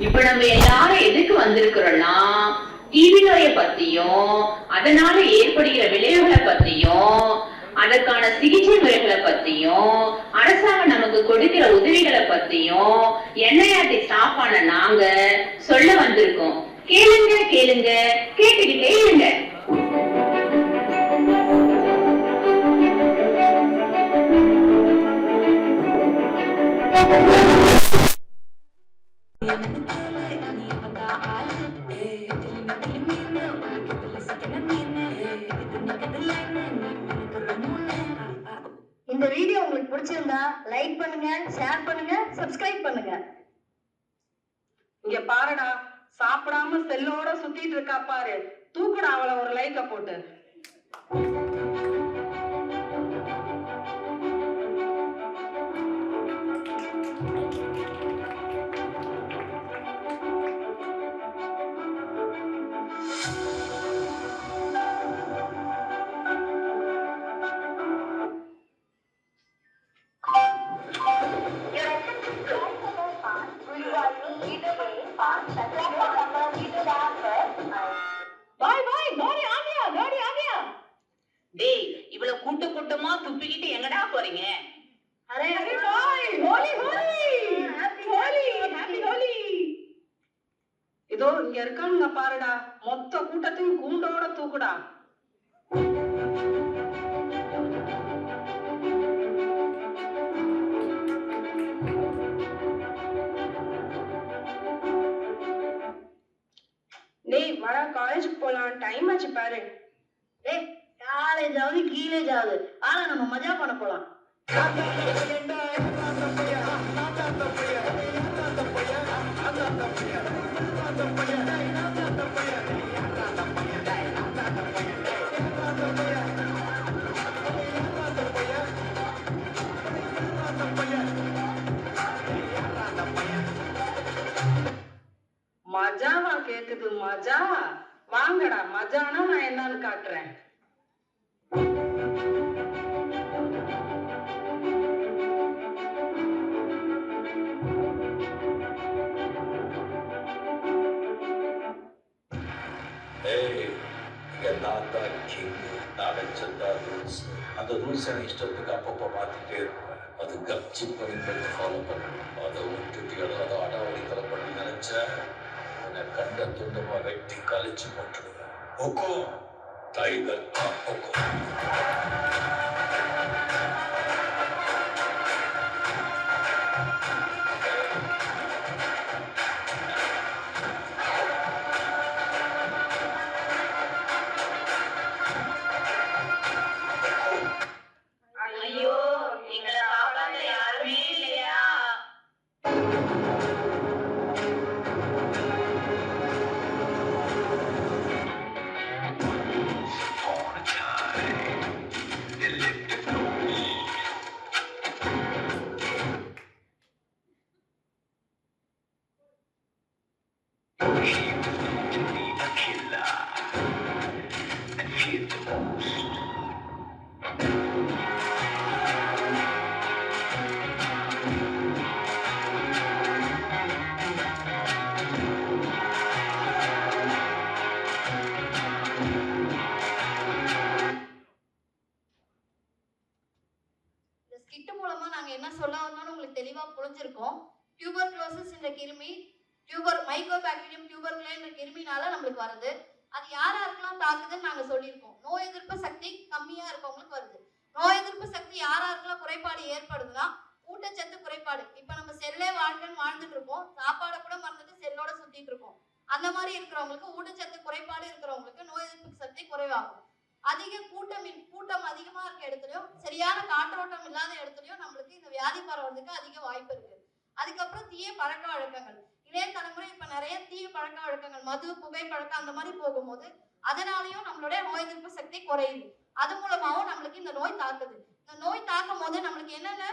இப்ப நம்ம எல்லாரும் எதுக்கு வந்திருக்கிறோம்னா டிவி நோயை பத்தியும் அதனால ஏற்படுகிற விளைவுகளை பத்தியும் அதற்கான சிகிச்சை முறைகளை பத்தியும் அரசாங்கம் நமக்கு கொடுக்கிற உதவிகளை பத்தியும் என்ஐஆர்டி ஸ்டாஃப் ஆன நாங்க சொல்ல வந்திருக்கோம். கேளுங்க கேளுங்க கேட்டுக்கிட்டே இருங்க. இந்த வீடியோ உங்களுக்கு பிடிச்சிருந்தா லைக் பண்ணுங்க ஷேர் பண்ணுங்க சப்ஸ்கிரைப் பண்ணுங்க. இங்க பாருடா சாப்பிடாம செல்லோட சுத்திட்டு இருக்கா பாரு. தூக்குடா அவளை ஒரு லைக்க போட்டு. தூக்குடா டேய் வர காலேஜுக்கு போலாம் டைம் ஆச்சு பாரு ஏய் காலேஜ் ஆகுது கீழேஜ் ஆகுது ஆனா நம்ம மஜா பண்ண போலாம் மஜாவா கேக்குது மஜா. வாங்கடா மஜானா நான் என்னன்னு காட்டுறேன். ஏய் இங்க நான் தான் ரூல்ஸ் அந்த ரூல்ஸ் எனக்கு இஷ்டத்துக்கு அப்பப்போ மாத்திட்டே இருப்பேன் அது கப்சி பண்ணிட்டு ஃபாலோ பண்ணணும் அதை விட்டுட்டு ஏதாவது அடாவடி தலை பண்ணி நினைச்ச? உன்னை கண்ட துண்டமா வெட்டி கழிச்சு போட்டுடுவேன். ஒக்கோ டைகர் நாங்கள் என்ன சொல்ல வந்தோம்னு உங்களுக்கு தெளிவா புரிஞ்சிருக்கோம். டியூபர் க்ளோசஸ் என்ற கிருமி டியூபர் மைக்ரோ பாக்டீரியம் டியூபர் என்ற கிருமினால நம்மளுக்கு வருது. அது யார் யாருக்கெல்லாம் தாக்குதுன்னு நாங்கள் சொல்லியிருக்கோம். நோய் எதிர்ப்பு சக்தி கம்மியாக இருக்கவங்களுக்கு வருது. நோய் எதிர்ப்பு சக்தி யார் யாருக்கெல்லாம் குறைபாடு ஏற்படுதுன்னா ஊட்டச்சத்து குறைபாடு. இப்போ நம்ம செல்லே வாழ்க்கைன்னு வாழ்ந்துட்டு இருக்கோம். சாப்பாடை கூட மறந்துட்டு செல்லோட சுற்றிட்டு இருக்கோம். அந்த மாதிரி இருக்கிறவங்களுக்கு ஊட்டச்சத்து குறைபாடு இருக்கிறவங்களுக்கு நோய் எதிர்ப்பு சக்தி குறைவாகும். அதிக கூட்டம் கூட்டம் அதிகமா இருக்க இடத்துலயும் சரியான காற்றோட்டம் இல்லாத இடத்துலயும் நம்மளுக்கு இந்த வியாதி பரவறதுக்கு அதிக வாய்ப்பு இருக்கு. அதுக்கப்புறம் தீய பழக்க வழக்கங்கள். இளைய தலைமுறை இப்ப நிறைய தீய பழக்க வழக்கங்கள் மது புகை பழக்கம் அந்த மாதிரி போகும்போது அதனாலயும் நம்மளுடைய நோய் எதிர்ப்பு சக்தி குறையுது. அது மூலமாவும் நம்மளுக்கு இந்த நோய் தாக்குது. இந்த நோய் தாக்கும் போது நம்மளுக்கு என்னென்ன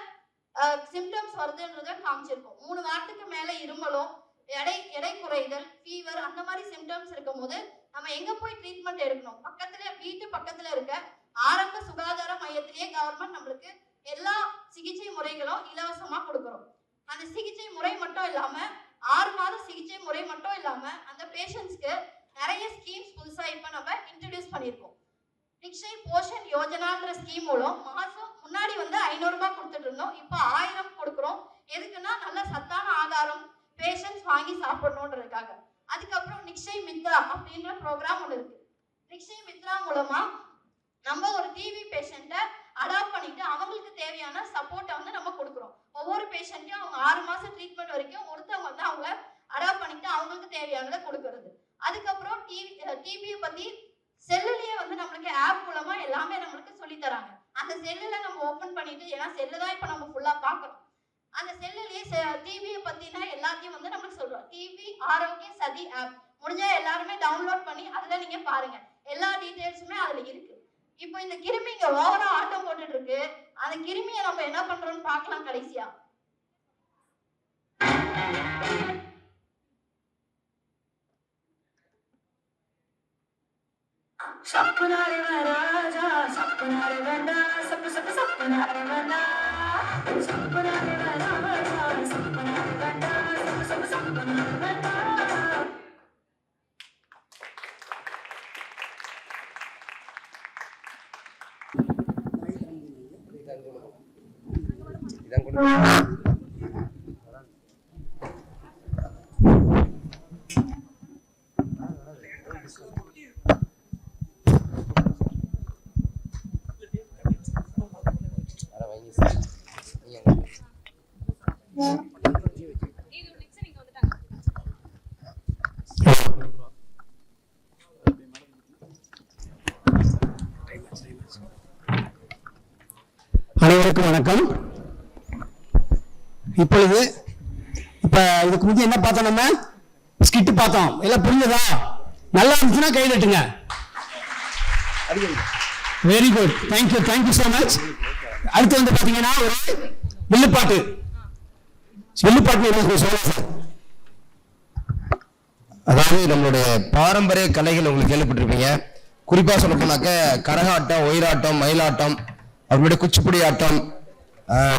சிம்டம்ஸ் வருதுன்றத காமிச்சிருக்கோம். மூணு வாரத்துக்கு மேல இருமலும் எடை எடை குறைதல் ஃபீவர் அந்த மாதிரி சிம்டம்ஸ் இருக்கும்போது நம்ம எங்க போய் ட்ரீட்மெண்ட் எடுக்கணும்? பக்கத்துல வீட்டு பக்கத்துல இருக்க ஆரம்ப சுகாதார மையத்திலேயே கவர்மெண்ட் நம்மளுக்கு எல்லா சிகிச்சை முறைகளும் இலவசமா கொடுக்குறோம். அந்த சிகிச்சை முறை மட்டும் இல்லாம ஆறு மாத சிகிச்சை முறை மட்டும் இல்லாம அந்த பேஷண்ட்ஸ்க்கு நிறைய ஸ்கீம்ஸ் புதுசா இப்ப நம்ம இன்ட்ரடியூஸ் பண்ணியிருக்கோம். நிக்ஷய் போஷன் யோஜனான்ற ஸ்கீம் மூலம் மாசம் முன்னாடி வந்து ஐநூறுபா கொடுத்துட்டு இருந்தோம். இப்போ ஆயிரம் கொடுக்குறோம். எதுக்குன்னா நல்ல சத்தான ஆதாரம் பேஷண்ட்ஸ் வாங்கி சாப்பிடணுன்றதுக்காக. அதுக்கப்புறம் நிக்ஷய் மித்ரா அப்படின்ற ப்ரோக்ராம் ஒன்று இருக்கு. நிக்ஷய் மித்ரா மூலமா நம்ம ஒரு டிவி பேஷண்ட்டை அடாப்ட் பண்ணிட்டு அவங்களுக்கு தேவையான சப்போர்ட்டை வந்து நம்ம கொடுக்குறோம். ஒவ்வொரு பேஷண்ட்டையும் அவங்க ஆறு மாசம் ட்ரீட்மெண்ட் வரைக்கும் ஒருத்தவங்க வந்து அவங்கள அடாப்ட் பண்ணிட்டு அவங்களுக்கு தேவையானதை கொடுக்கறது. அதுக்கப்புறம் டிவி டிவியை பத்தி செல்லுலயே வந்து நம்மளுக்கு ஆப் மூலமா எல்லாமே நம்மளுக்கு சொல்லி தராங்க. அந்த செல்லுல நம்ம ஓபன் பண்ணிட்டு ஏன்னா செல்லு தான் இப்போ நம்ம ஃபுல்லா பார்க்கணும். அந்த செல்லுலயே டிவியை பத்தின எல்லாத்தையும் வந்து நம்மளுக்கு சொல்றோம். டிவி ஆரோக்கிய சதி ஆப் முடிஞ்சா எல்லாருமே டவுன்லோட் பண்ணி அதுல நீங்க பாருங்க. எல்லா டீட்டெயில்ஸுமே அதுல இருக்கு. இப்போ இந்த கிருமி இங்க ஓவரா ஆட்டம் போட்டுட்டு இருக்கு அந்த கிருமியை நம்ம என்ன பண்றோம்னு பார்க்கலாம் கடைசியா. சப்புனாரே ராஜா சப்புனாரே வேண்டா சப்பு சப்பு சப்புனாரே வேண்டா சப்புனாரே ராஜா சப்புனாரே வேண்டா சப்பு சப்பு சப்புனாரே வேண்டா அனைவருக்கும் வணக்கம். இப்பொழுது இப்ப இதுக்கு முந்தைய என்ன பார்த்தோம் நம்ம? ஸ்கிட் பார்த்தோம். எல்லாம் புரிஞ்சதா? நல்லா இருந்துச்சுன்னா கை தட்டுங்க. Very good thank you thank you so much அடுத்து வந்து பாத்தீங்கன்னா ஒரு வில்லுப்பாட்டு வில்லுப்பாட்டு சொல்லுங்க சார். அதாவது நம்மளுடைய பாரம்பரிய கலைகள் உங்களுக்கு கேள்விப்பட்டிருப்பீங்க. குறிப்பா சொல்ல போனாக்க கரகாட்டம் ஒயிலாட்டம் மயிலாட்டம் அப்புறமேட்டு குச்சிப்புடி ஆட்டம்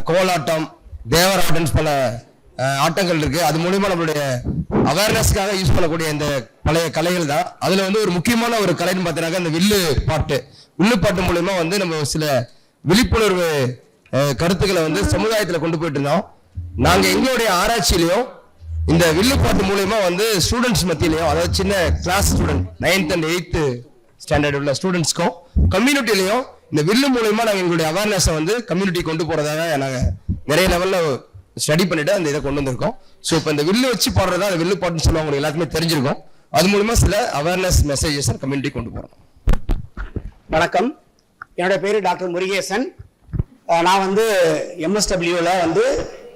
கோலாட்டம் தேவராட்டம் பல ஆட்டங்கள் இருக்கு. அது மூலியமா நம்மளுடைய அவேர்னஸ்க்காக யூஸ் பண்ணக்கூடிய இந்த பழைய கலைகள் தான். அதுல வந்து ஒரு முக்கியமான ஒரு கலைன்னு பார்த்தீங்கன்னாக்க இந்த வில்லு பாட்டு. வில்லு பாட்டு மூலியமா வந்து நம்ம சில விழிப்புணர்வு கருத்துக்களை வந்து சமுதாயத்துல கொண்டு போயிட்டு இருந்தோம். நாங்க எங்களுடைய ஆராய்ச்சியிலையும் இந்த வில்லு பாட்டு மூலியமா வந்து ஸ்டூடெண்ட்ஸ் மத்தியிலையும் அதாவது சின்ன class student ninth and eighth standard உள்ள ஸ்டூடெண்ட்ஸ்க்கும் கம்யூனிட்டிலையும் இந்த வில்லு மூலயமா நாங்கள் எங்களுடைய அவேர்னஸை வந்து கம்யூனிட்டி கொண்டு போகிறதாக நாங்கள் நிறைய லெவலில் ஸ்டடி பண்ணிட்டு அந்த இதை கொண்டு வந்திருக்கோம். ஸோ இப்போ இந்த வில்லு வச்சு பாடுறதா அந்த வில்லு பாட்டுன்னு சொல்லுவாங்க உங்களுக்கு எல்லாத்துக்குமே தெரிஞ்சிருக்கும். அது மூலமா சில அவேர்னஸ் மெசேஜஸ் கம்யூனிட்டி கொண்டு போகிறோம் வணக்கம். என்னோட பேர் டாக்டர் முருகேசன். நான் வந்து எம்எஸ்டபிள்யூவில் வந்து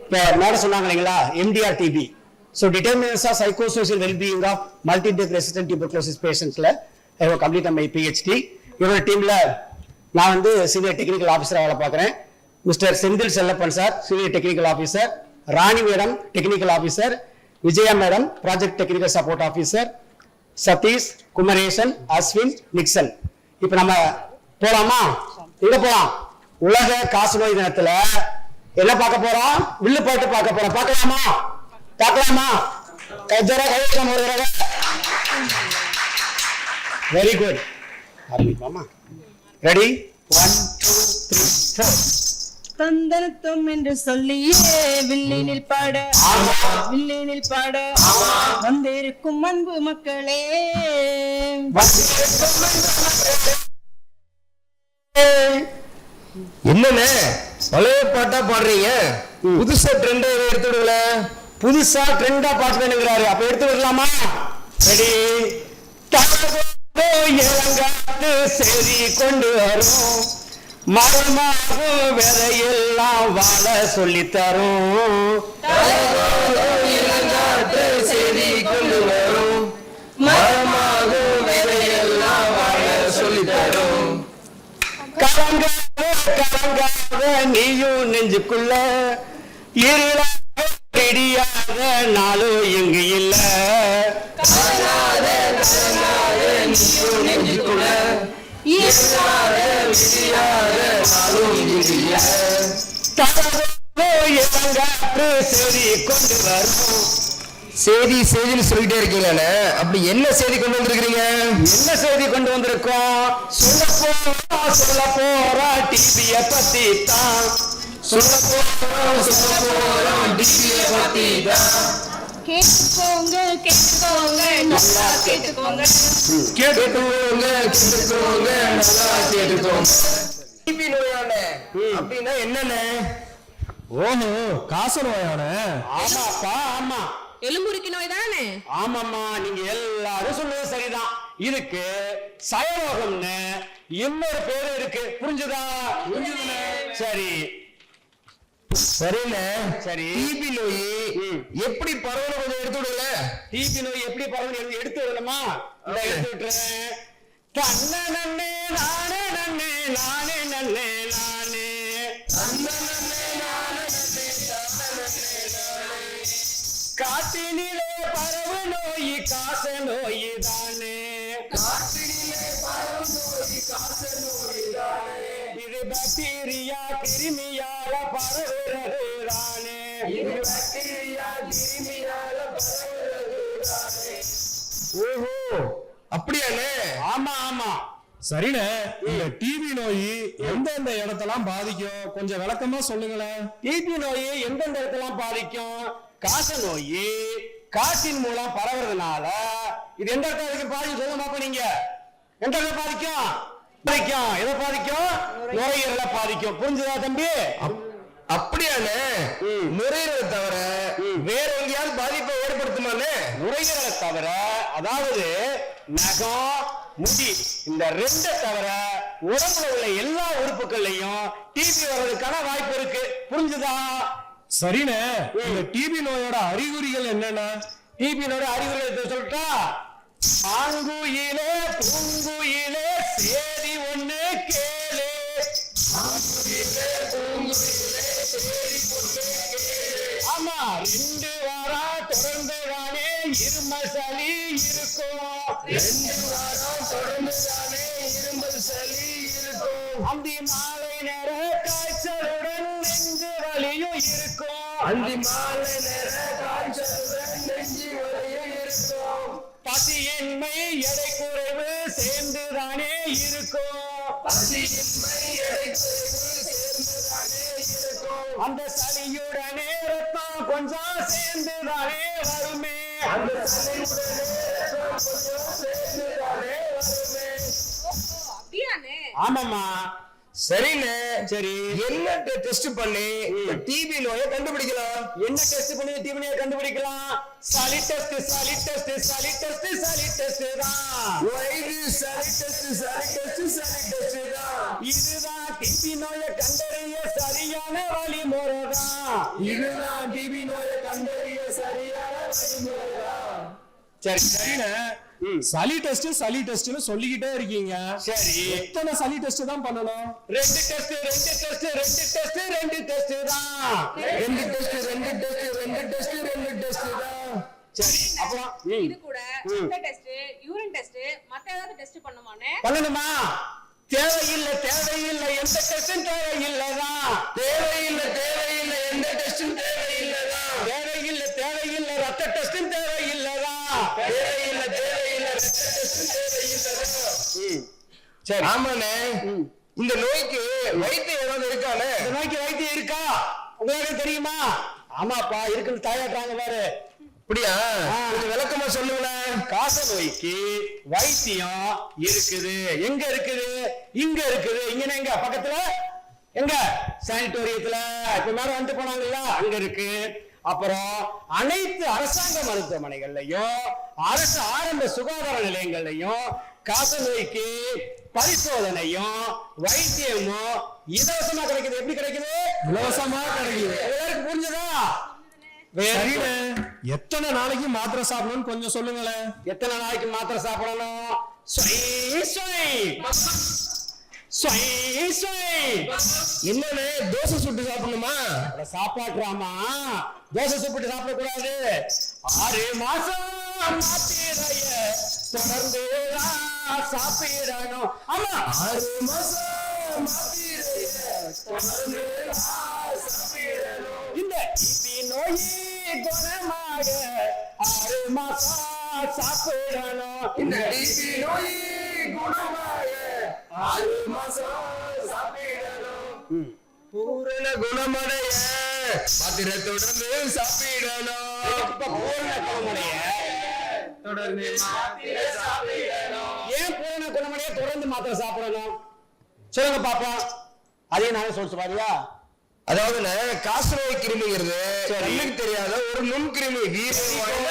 இப்போ மேடம் சொன்னாங்க இல்லைங்களா? MDR TB so determinants of psychosocial wellbeing of multi drug resistant tuberculosis பேஷண்ட்ஸில் complete my PhD இவரோட டீமில் நான் வந்து சீனியர் டெக்னிக்கல் ஆஃபீஸராக வேலை பார்க்குறேன். Mister Senthil Chellappan sir senior technical officer Rani madam technical officer Vijaya madam project technical support officer Sathish Kumaresan Ashwin Nixon. இப்போ நம்ம போலாமா? எங்க போலாம்? உலக காசநோய் தினத்துல என்ன பார்க்க போறோம்? வில்லு பாட்டு பார்க்க போறோம். பார்க்கலாமா? பார்க்கலாமா? ஒரு தடவை வெரி. குட் ஆரம்பிக்கலாமா ready one two three four தந்தனத்தும் என்று சொல்லியே வில்லினில் பாட வில்லினில் பாட வந்திருக்கும் அன்பு மக்களே. என்னண்ணே? பழைய பாட்டா பாடுறீங்க? புதுசா ட்ரெண்ட் எடுத்து விடுங்கள. புதுசா ட்ரெண்டா பாட்டு வேணுங்கிறாரு. அப்ப எடுத்து விடலாமா? ரெடி இளங்காத்து செடி கொண்டு வரும். மரமாகும் விதையெல்லாம் வாழ சொல்லி தரும். இளங்காட்டு செடி கொண்டு வரும். மரமாகும் விதையெல்லாம் வாழ சொல்லி தரும். கலங்காத கலங்காத நீயும் நெஞ்சுக்குள்ள இருளாக தெரியாத நாளும் இங்கு இல்ல? கொண்டு வரும். செய்தி செய்தின்னு சொல்லிட்டே இருக்கீங்களே அப்படி என்ன செய்தி கொண்டு வந்திருக்கிறீங்க? என்ன செய்தி கொண்டு வந்திருக்கோம்? சொல்ல போறா சொல்ல போறா டிவிய பத்தி தான் கேட்டுக்கோங்க கேட்டுக்கோங்க நல்லா கேட்டுக்கோங்க. கேட்டுக்கோங்க கேட்டுக்கோங்க நல்லா கேட்டுக்கோங்க. டிபி நோயான அப்படின்னா என்னென்ன ஓஹோ காச நோயான ஆமாப்பா ஆமா. எலும்புருக்கி நோய் தானே? ஆமாம்மா நீங்க எல்லாரும் சொல்றது சரிதான். இதுக்கு சயரோகம்னு இன்னொரு பேரு இருக்கு. புரிஞ்சுதா? சரி. சரிண்ணே சரி. டிபி நோய் எப்படி பரவல கொஞ்சம் எடுத்து விடுங்க டிபி நோய் எப்படி பரவும் எடுத்து விடணுமா? எடுத்து விட்டுறேன். தன்ன நன்னே நானே நன்னே நானே நன்னே நானே. நன்னே காட்டினிலே பரவு நோய் காச நோய் தானே. காட்டினிலே பரவு நோய் காச நோய் தானே. இது பாக்டீரியா கிருமியால பரவுறது தானே இது பாக்டீரியா கிருமியால ஓஹோ அப்படியாண்ணே? ஆமா ஆமா. சரிண்ணே இந்த டிவி நோய் எந்தெந்த இடத்தெல்லாம் பாதிக்கும்? கொஞ்சம் விளக்கமா சொல்லுங்களேன். டிபி நோய் எந்தெந்த இடத்தெல்லாம் பாதிக்கும்? காச நோய் காற்றின் மூலம் பரவுறதுனால. இது எந்த இடத்துல பாதிக்கும் சொல்லுங்க பாப்போம் நீங்க. எந்த இடத்துல பாதிக்கும்? பாதிக்கும். எதை பாதிக்கும்? நுரையீரலை பாதிக்கும். புரிஞ்சுதா தம்பி? அப்படியாண்ணே. நுரையீரலை தவிர வேற எங்கேயாவது பாதிப்பை ஏற்படுத்துமாண்ணே. நுரையீரலை தவிர அதாவது நகம் முடி இந்த ரெண்டை தவிர உடம்புல உள்ள எல்லா உறுப்புகள்லயும் டிபி வர்றதுக்கான வாய்ப்பு இருக்கு. புரிஞ்சுதா? சரிண்ணே. இந்த டிவி நோயோட அறிகுறிகள் என்னென்ன டிபியினோட அறிகுறிகளை சொல்லட்டா? மாங்குயிலே பூங்குயிலே சேதி ஒண்ணு கேளு. ஆமா ரெண்டு வாரா தொடர்ந்து இருமல் சளி இருக்கும் ரெண்டு வாரம் தொடர்ந்து இருமல் சளி இருக்கும். அந்தி மாலை நேர காய்ச்சலுடன் நெஞ்சு வலியும் இருக்கும். அந்தி மாலை நேர காய்ச்சலுடன் நெஞ்சு வலியும் இருக்கும். பசியின்மை எடை குறைவு சேர்ந்து தானே இருக்கும். பசியின்மை எடை குறைவு இருக்கும் அந்த சளியுடனே ரத்தம் கொஞ்சம் சேர்ந்து தானே வருமே. அந்த சளியுடனே ரத்தம் கொஞ்சம் சேர்ந்து தானே வருமே ஆமாம்மா. சரிண்ணே. சரி. என்ன டெஸ்ட் பண்ணி? டிபி நோயை கண்டுபிடிக்கலாம். என்ன டெஸ்ட் பண்ணி? டிவினியை கண்டுபிடிக்கலாம். சளி டெஸ்ட் சளி டெஸ்ட் சளி டெஸ்ட் சளி டெஸ்ட் தான். வயது சளி டெஸ்ட் சளி டெஸ்ட் சளி டெஸ்ட் தான். இதுதான் டிபி நோயை கண்டறிய சரியான வழிமுறை தான். இதுதான் டிபி நோயை கண்டறிய சரியான சரி சரிண்ணே. சளி டெஸ்ட் சளி டெஸ்ட்னு சொல்லிக்கிட்டே இருக்கீங்க. சரி. எத்தனை சளி டெஸ்ட் தான் பண்ணணும்? ரெண்டு டெஸ்ட் ரெண்டு டெஸ்ட் ரெண்டு டெஸ்ட் ரெண்டு டெஸ்ட் தான். ரெண்டு டெஸ்ட் ரெண்டு டெஸ்ட் ரெண்டு டெஸ்ட் ரெண்டு டெஸ்ட் தான். சரி. அப்புறம். இது கூட டெஸ்ட் யூரின் டெஸ்ட் மத்த ஏதாவது டெஸ்ட் பண்ணுமானே பண்ணணுமா? தேவையில்லை தேவையில்லை. எந்த டெஸ்டும் தேவையில்லைதான் தேவையில்லை தேவையில்லை எந்த டெஸ்டும் தேவையில்லைதான் தேவையில்லை தேவையில்லை ரத்த டெஸ்டும் தேவையில்லைதான் தேவையில்லை. சரி. ஆமாண்ணே. இந்த நோய்க்கு வைத்தியம் ஏதாவது இருக்கானே இந்த நோய்க்கு வைத்தியம் இருக்கா? உங்களுக்கு தெரியுமா? ஆமாப்பா இருக்குன்னு தாயாட்டாங்க பாரு. அப்படியா? கொஞ்சம் விளக்கமா சொல்லுங்களேன் காச நோய்க்கு வைத்தியம் இருக்குது. எங்க இருக்குது? இங்க இருக்குது. இங்க எங்க? பக்கத்துல? எங்க? சானிட்டோரியத்துல இப்ப மேல வந்து போனாங்கல்ல அங்க இருக்கு. அப்புறம் அனைத்து அரசாங்க மருத்துவமனைகள்லயும் அரசு ஆரம்ப சுகாதார நிலையங்கள்லயும் காச நோய்க்கு பரிசோதனையும் வைத்தியமும் இலவசமா கிடைக்குது. எப்படி கிடைக்குது? இலவசமா கிடைக்குது. எல்லாருக்கும் புரிஞ்சதா? எத்தனை நாளைக்கு மாத்திரை சாப்பிடணும்னு கொஞ்சம் சொல்லுங்களேன். எத்தனை நாளைக்கு மாத்திரை சாப்பிடணும்? என்னண்ணே தோசை சுட்டு சாப்பிடணுமா? அட சாப்பாட்டுறாமா? தோசை சுப்பிட்டு சாப்பிடக்கூடாது. ஆறு மாசம் தொடர்ந்து சாப்பிடணும். ஆமா ஆறு மாசம் இந்த நோய் குணமாக ஆறு மாசம் சாப்பிடணும். இந்த நோய் குணமாக பூரண குணமடைய. தொடர்ந்து சாப்பிடணும். பூரண குணமுடைய. தொடர்ந்து ஏன் பூரண குணமுடைய? தொடர்ந்து மாத்திரை சாப்பிடணும். சொல்லுங்க பாப்போம் அதையும் நானே சொல்லிட்டு பாருயா. அதாவதுண்ணே காசநோய் கிருமிங்கிறது கண்ணுக்கு தெரியாத ஒரு நுண்கிருமி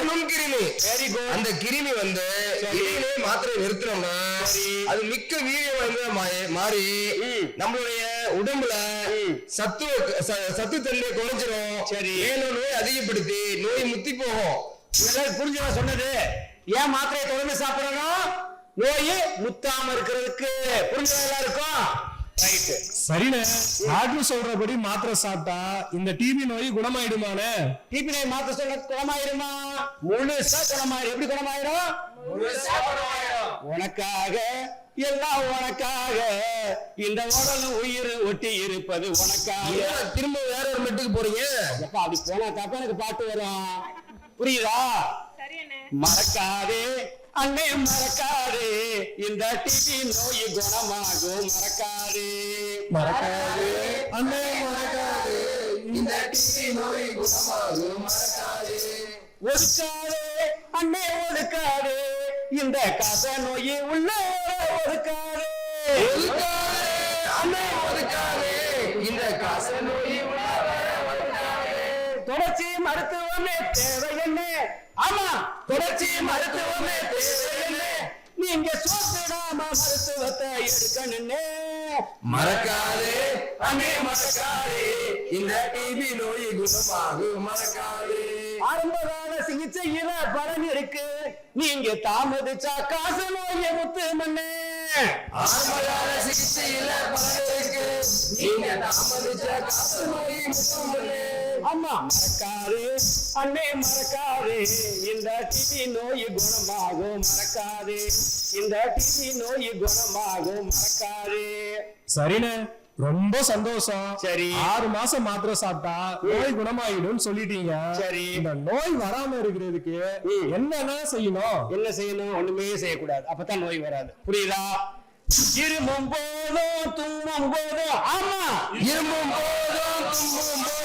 நுண்கிருமி. வெரி குட் அந்த கிருமி வந்து மாத்திரை நிறுத்தினோம்னா அது மிக்க வீரியம் வாய்ந்த மா- மாறி நம்மளுடைய உடம்புல சத்து சத்து தன்மையை குறைஞ்சிரும். சரி. மேலும் நோய் அதிகப்படுத்தி நோய் முத்தி போகும். இதெல்லாம் புரிஞ்சுதா சொன்னது? ஏன் மாத்திரையை தொடர்ந்து சாப்பிடணும்? நோய் முத்தாம இருக்கிறதுக்கு. புரிஞ்சதா ரைட்டு சரிண்ணே. டாக்டர் சொல்றபடி மாத்திரை சாப்பிட்டா இந்த டிபி நோய் குணமாயிடுமாண்ணே? டிபி நோய் மாத்திரை சொல்ல குணமாயிருமா? முழுசா குணமாயிரும் எப்படி குணமாயிரும்? உனக்காக எல்லாம் உனக்காக. இந்த உடலும் உயிர் ஒட்டி இருப்பது உனக்காக. திரும்ப வேற ஒரு மெட்டுக்கு போறீங்க? அப்படி போனா தப்ப எனக்கு பாட்டு வரும். புரியுதா? சரி அண்ணே மறக்காதே. அண்ணே மறக்காதே. இந்த டிபி நோய் குணமாகும். மறக்காதே. மறக்காதே. அண்ணே மறக்காதே. இந்த டிபி நோய் குணமாகும். மறக்காதே. ஒதுக்காதே. அண்ணே ஒதுக்காதே. இந்த கச நோய் உள்ள ஒதுக்காதே. ஒதுக்காதே. ஒதுக்காதே. இந்த காச நோய் மருத்துவமே தேவை என்ன ஆமா தொடர்ச்சி மருத்துவமே தேவை என்ன நீங்க சோப்பிடாம மருத்துவத்தை எடுக்கணுன்னே மறக்காதே அண்ணே மறக்காதே. இந்த டிபி நோய் குணமாகும் மறக்காதே. ஆரம்பகால சிகிச்சையில பலன் இருக்கு. நீங்க தாமதிச்சா காசு நோய் முத்து மண்ணே ஆரம்பகால சிகிச்சையில பலன் இருக்கு. நீங்க தாமதிச்சா காசு நோய் முத்துமலே அம்மா மறக்காதே அண்ணே மறக்காதே. இந்த டிபி நோய் குணமாகும் மறக்காதே. இந்த டிபி நோய் குணமாகும் மறக்காதே. சரிண்ணே. ரொம்ப சந்தோஷம். சரி. ஆறு மாசம் மாத்திரை சாப்பிட்டா நோய் குணமாயிடும் சொல்லிட்டீங்க. சரி. இந்த நோய் வராம இருக்கிறதுக்கு என்னென்ன செய்யணும்? என்ன செய்யணும்? ஒண்ணுமே செய்யக்கூடாது. அப்பதான் நோய் வராது. புரியுதா? இருமும் போதும் தும்மும் போதும். ஆமா. இருமும் போதும் தும்பும் போதும்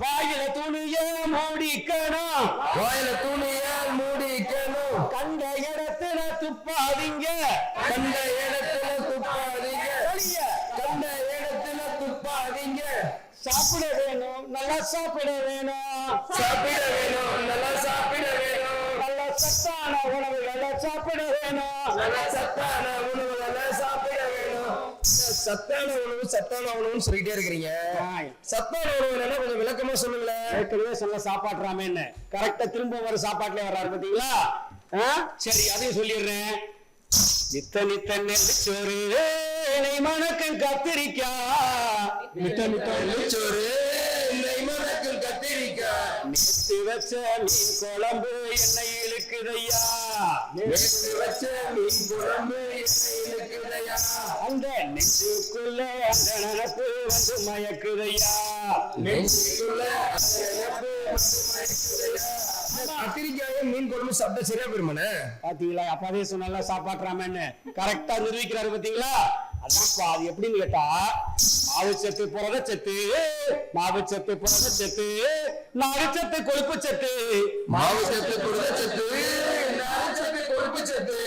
வாயில துணிய மூடிக்கணும். வாயில துணியால் மூடிக்கணும். கண்ட இடத்துல துப்பாதீங்க. கண்ட இடத்துல துப்பாதீங்க. கண்ட இடத்துல துப்பாதீங்க. சாப்பிட வேணும். நல்லா சாப்பிட வேணும். சாப்பிட வேணும். நல்லா சாப்பிட வேணும். நல்ல சத்தான உணவுகளை சாப்பிட வேணும். நல்ல சத்தான வேணும் சத்தான உணவு சத்தான உணவுன்னு சொல்லிட்டே இருக்கிறீங்க. சத்தான உணவு என்ன கொஞ்சம் விளக்கமா சொல்லுங்களேன் ஏற்கனவே சொல்ல சாப்பாடுறாம என்ன கரெக்டா திரும்ப வர சாப்பாட்டுல வர்றாரு பாத்தீங்களா? சரி அதையும் சொல்லிடுறேன். நித்த நித்த நெல்லிச்சோறு மணக்கம் கத்திரிக்கா மிட்ட மிட்ட நெல்லிச்சோறு மணக்கும் கத்திரிக்காய். நேத்து வச்ச மீன் குழம்பு என்னை இழுக்குதையா நேற்று வச்ச மீன் குழம்பு எண்ணெய் இழுக்குதையா அந்த நெஞ்சுக்குள்ள அந்த நினப்பு வந்து மயக்குதையா நெஞ்சுக்குள்ள அந்த நினைப்பு வந்து மயக்குதையா. கத்திரிக்காயும் மீன் குழம்பு சாப்பிட்டா சரியா போயிருமாண்ணே? பாத்தீங்களா? அப்பாவே சொன்னால சாப்பாட்டுறாமன்னு கரெக்டா நிரூபிக்கிறாரு பாத்தீங்களா? அதான்ப்பா அது எப்படின்னு கேட்டா மாவு சத்து புரத சத்து. மாவு சத்து புரத சத்து. நாடு சத்து கொழுப்பு சத்து. மாவு சத்து புரத சத்து. நார் சத்து கொழுப்பு சத்து.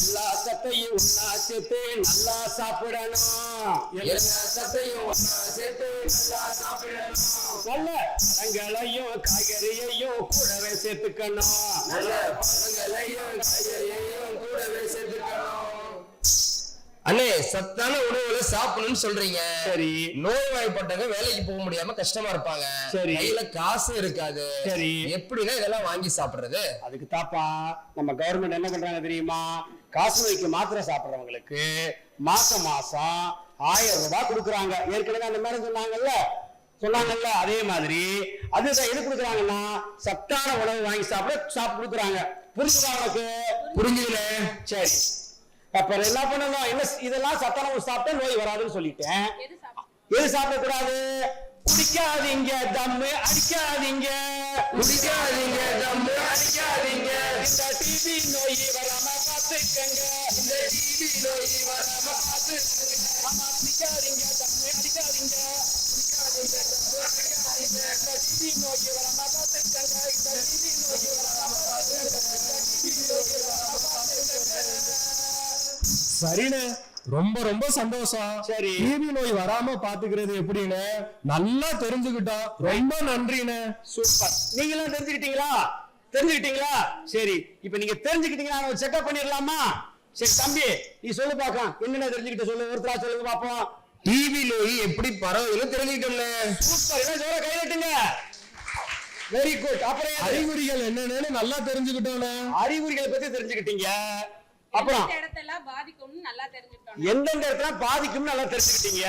எல்லா சத்தையும் ஒன்னா சேர்த்து நல்லா சாப்பிடணும். எல்லா சத்தையும் ஒண்ணா சேர்த்து நல்லா சாப்பிடணும். நல்ல பழங்களையும் காய்கறியையும் கூடவே சேர்த்துக்கணும். நல்ல பழங்களையும் காய்கறியையும் கூடவே சேர்த்துக்கணும். அண்ணே சத்தான உணவுகளை சாப்பிடணும்னு சொல்றீங்க. சரி. நோய்வாய்ப்பட்டவங்க வேலைக்கு போக முடியாம கஷ்டமா இருப்பாங்க. சரி. கையில காசு இருக்காது. சரி. எப்படின்னா இதெல்லாம் வாங்கி சாப்பிடுறது? அதுக்கு தாப்பா நம்ம கவர்மெண்ட் என்ன பண்றாங்க தெரியுமா? காசு நோய்க்கு மாத்திரை சாப்பிடுறவங்களுக்கு மாசம் மாசம் ஆயிரம் ரூபாய் கொடுக்குறாங்க. ஏற்கனவே அந்த மேடம் சொன்னாங்கல்ல? சொன்னாங்கல்ல? அதே மாதிரி. அதுதான் எது கொடுக்குறாங்கன்னா சத்தான உணவு வாங்கி சாப்பிட சாப்பிட்டு கொடுக்குறாங்க. புரிஞ்சுதா உனக்கு? புரிஞ்சுதுல சரி. அப்ப என்ன பண்ணணும்? என்ன இதெல்லாம் சத்தான சாப்பிட்டா நோய் வராதுன்னு சொல்லிட்டேன். எது சாப்பிடக்கூடாது? குடிக்காதீங்க தம்மு அடிக்காதீங்க. குடிக்காதீங்க தம்மு அடிக்காதீங்க. இந்த டிபி நோய் வராம பார்த்துக்கங்க. இந்த டிபி நோய் வராம பார்த்துக்கங்க. ஆமா குடிக்காதீங்க தம்மு அடிக்காதீங்க. குடிக்காதீங்க தம்மு அடிக்காதீங்க. இந்த டிபி நோய் வராம பார்த்துக்கங்க. இந்த டிபி நோய் வராம பார்த்துக்கங்க. இந்த டிபி நோய் வராம பார்த்துக்கங்க. சரிண்ணே. ரொம்ப ரொம்ப சந்தோஷம். சரி. டிபி நோய் வராம பாத்துக்கிறது எப்படின்னு நல்லா தெரிஞ்சுக்கிட்டோம் ரொம்ப நன்றிண்ணே. சூப்பர். நீங்களும் தெரிஞ்சுக்கிட்டீங்களா? தெரிஞ்சுக்கிட்டீங்களா? சரி இப்போ நீங்க தெரிஞ்சுக்கிட்டீங்களா செக்அப் பண்ணிடலாமா? சரி தம்பி நீ சொல்லு பார்க்கலாம். என்னென்ன தெரிஞ்சுக்கிட்ட சொல்லு? ஒருத்தரா சொல்லுங்க பாப்போம் டிவி நோய் எப்படி பரவுதுன்னு தெரிஞ்சுக்கிட்டோம்ல சூப்பர். என்ன ஜோர கையிலட்டுங்க வெரி குட் அப்புறம்? அறிகுறிகள் என்னன்னு நல்லா தெரிஞ்சுக்கிட்டோண்ணே அறிகுறிகளை பத்தி தெரிஞ்சுக்கிட்டீங்க. அப்புறம் இந்த இடத்தெல்லாம் பாதிக்கும்னு நல்லா தெரிஞ்சுக்கிட்டோம். எந்தெந்த இடத்துல பாதிக்கும்னு நல்லா தெரிஞ்சுக்கிட்டீங்க?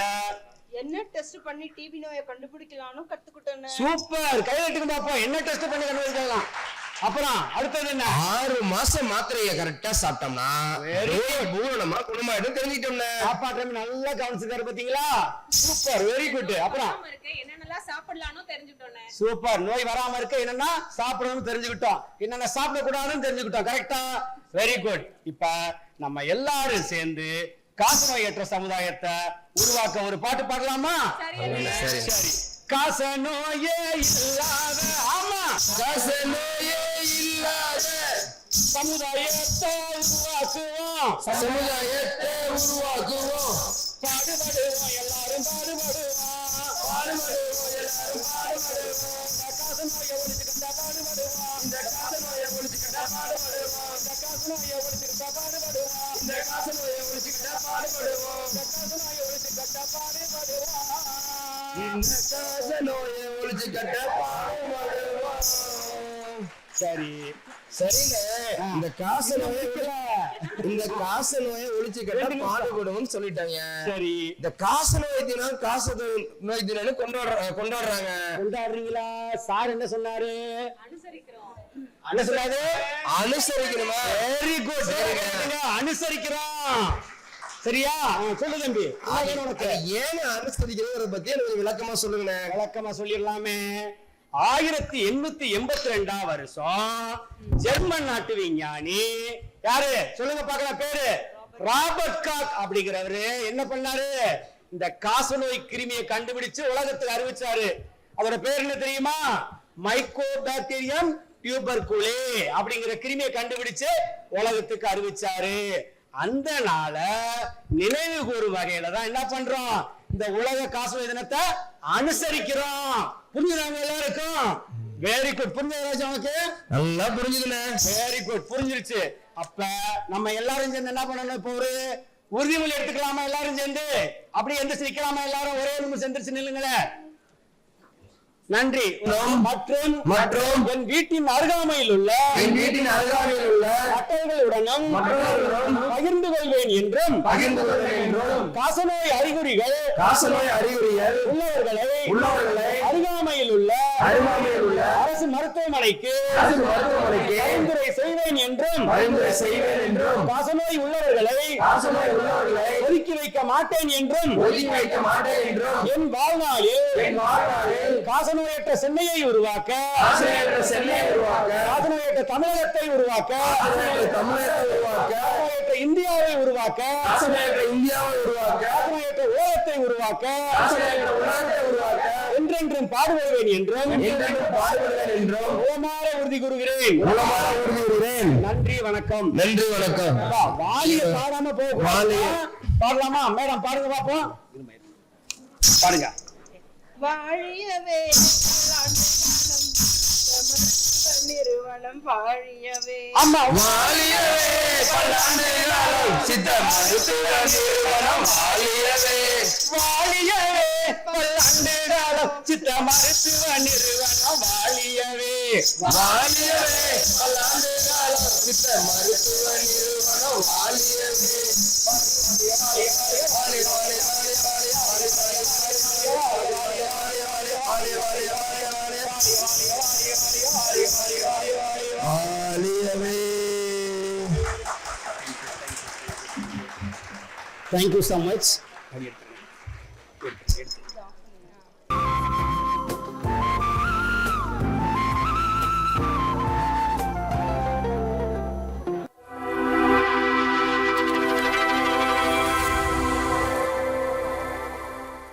என்ன டெஸ்ட் பண்ணி டிபி நோயை கண்டுபிடிக்கலாம்னு கத்துக்கிட்டேன்னு சூப்பர் கையிலட்டுங்க பாப்போம் என்ன டெஸ்ட் பண்ணி கண்டுபிடிக்கலாம் அப்புறம் அடுத்தது என்ன? ஆறு மாசம் மாத்திரையை கரெக்டா சாப்பிட்டோம்னா பூரணமா குணமாயிடும் தெரிஞ்சுக்கிட்டோம்ல சாப்பாட்டு நல்லா கவனிச்சுக்காரு பாத்தீங்களா? சூப்பர் வெரி குட் அப்புறம் சூப்பர் நோய் வராம இருக்க என்னன்னா சாப்பிடணும்னு தெரிஞ்சுக்கிட்டோம். என்னென்ன சாப்பிடக்கூடாதுன்னு தெரிஞ்சுக்கிட்டோம் கரெக்டா வெரி குட் இப்ப நம்ம எல்லாரும் சேர்ந்து காசு நோயற்ற சமுதாயத்தை உருவாக்க ஒரு பாட்டு பாடலாமா? சரி. சரி. காச நோயே இல்லாத ஆமா. காச நோயே இல்லாத சமுதாயத்தை உருவாக்குவோம். சமுதாயத்தை உருவாக்குவோம். பாடுபடுவோம் எல்லாரும் பாடுபடுவோம். பாடுபடுவோம் எல்லாரும் பாடுபடுவோம். இந்த காச நோயை ஒழிச்சுக்கிட்டா பாடுபடுவோம். இந்த காச நோயை ஒழிச்சுக்கிட்டா பாடுபடுவோம். இந்த காச நோயை ஒழிச்சுக்கிட்டா பாடுபடுவோம். இந்த காச நோயை ஒழிச்சுக்கிட்டா பாடுபடுவோம். இந்த காச நோயை ஒழிச்சுக்கிட்டா பாடுபடுவோம். இந்த காச நோயை ஒழிச்சுக்கிட்டா பாடுபடுவோம். சரி. சரிங்க. இந்த காச நோயை இந்த காச நோயை ஒழிச்சுக்கிட்ட பாடுபடுவோம்னு சொல்லிட்டாங்க. சரி. இந்த காச நோய் தினம் காச நோய் தினம்னு கொண்டாடுற கொண்டாடுறாங்க கொண்டாடுறீங்களா? சார் என்ன சொன்னாரு? சொன்னாரு? அனுசரிக்கணுமா? வெரி குட் அனுசரிக்கிறோம் சரியா? ஆ, சொல்லு தம்பி. என்ன வேணும் உனக்கு. அது ஏன் அனுசரிக்கிறத பத்தி எனக்கு விளக்கமா சொல்லுங்க விளக்கமா சொல்லிடலாமே. ஆயிரத்தி எண்ணூத்தி எண்பத்தி ரெண்டாம் வருஷம். ஜெர்மன் நாட்டு விஞ்ஞானி. யாரு? சொல்லுங்க பாக்கலாம் பேரு. ராபர்ட் காக் அப்படிங்கிறவரு. என்ன பண்ணாரு? இந்த காசநோய் கிருமியை கண்டுபிடிச்சு உலகத்துக்கு அறிவிச்சாரு. அவரோட பேர் என்ன தெரியுமா? மைக்கோ பாக்டீரியம் டியூபர்குலே அப்படிங்கிற கிருமியை கண்டுபிடிச்சு உலகத்துக்கு அறிவிச்சாரு. அந்த நாள நினைவு கூறும் வகையில தான் என்ன பண்றோம்? இந்த உலக காசு தினத்தை அனுசரிக்கிறோம். புரிஞ்சுதாங்க எல்லாருக்கும்? வெரி குட் புரிஞ்சு உனக்கு? நல்லா புரிஞ்சுதுண்ணே வெரி குட் புரிஞ்சிருச்சு. அப்ப நம்ம எல்லாரும் சேர்ந்து என்ன பண்ணணும் இப்போ ஒரு உறுதிமொழி எடுத்துக்கலாமா எல்லாரும் சேர்ந்து? அப்படி எந்திரிச்சு நிக்கலாமா எல்லாரும்? ஒரே நிமிஷம் எந்திரிச்சு நில்லுங்களேன். நன்றி. மற்றும் மற்றும் என் வீட்டின் அருகாமையில் உள்ள என் வீட்டின் அருகாமையில் உள்ள மற்றவர்களுடனும் மற்றவர்களுடன் பகிர்ந்து கொள்வேன் என்றும் பகிர்ந்து கொள்வேன் என்றும் காசநோய் அறிகுறிகள் காசநோய் அறிகுறிகள் உள்ளவர்களை உள்ளவர்களை அருகாமையில் உள்ள அருகாமையில் உள்ள அரசு மருத்துவமனைக்கு பரிந்துரை செய்வேன் என்றும் செய்வேன் என்றும் காசநோய் உள்ளவர்களை ஒதுக்கி வைக்க மாட்டேன் என்றும் என் வாழ்நாளில் காசநோயற்ற சென்னையை உருவாக்க காசநோயற்ற தமிழகத்தை உருவாக்க காசநோயற்ற இந்தியாவை உருவாக்க காசநோயற்ற ஓரத்தை உருவாக்க உலகத்தை உருவாக்க என்றென்றும் பாடுபடுவேன் என்றும். என்றென்றும் பாடுபடுவேன் என்றும். உளமாற உறுதி கூறுகிறேன். உளமாற உறுதி கூறுகிறேன். நன்றி வணக்கம். நன்றி வணக்கம். வாலிய பாடாம போக வாலிய. பாடலாமா? மேடம் பாடுங்க பாப்போம். பாடுங்க. வாழியவே நிறுவனம் வாழியவே. ஆமா வாலியவே பல்லாண்டு சித்த மருத்துவ நிறுவனம் Thank you so much.